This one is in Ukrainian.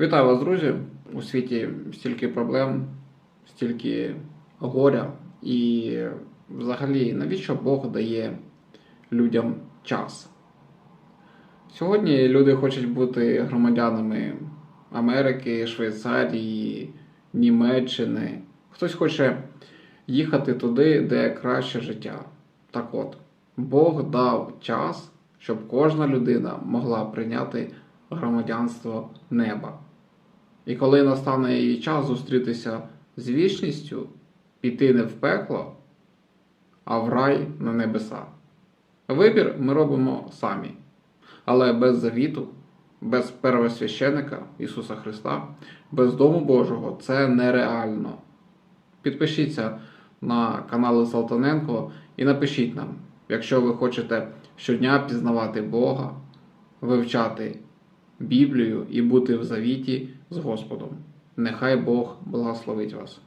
Вітаю вас, друзі! У світі стільки проблем, стільки горя. І взагалі, навіщо Бог дає людям час? Сьогодні люди хочуть бути громадянами Америки, Швейцарії, Німеччини. Хтось хоче їхати туди, де краще життя. Так от, Бог дав час, щоб кожна людина могла прийняти громадянство неба. І коли настане її час зустрітися з вічністю, піти не в пекло, а в рай на небеса. Вибір ми робимо самі, але без завіту, без первосвященика Ісуса Христа, без Дому Божого це нереально. Підпишіться на канали Салтаненко і напишіть нам, якщо ви хочете щодня пізнавати Бога, вивчати Біблію і бути в завіті з Господом. Нехай Бог благословить вас.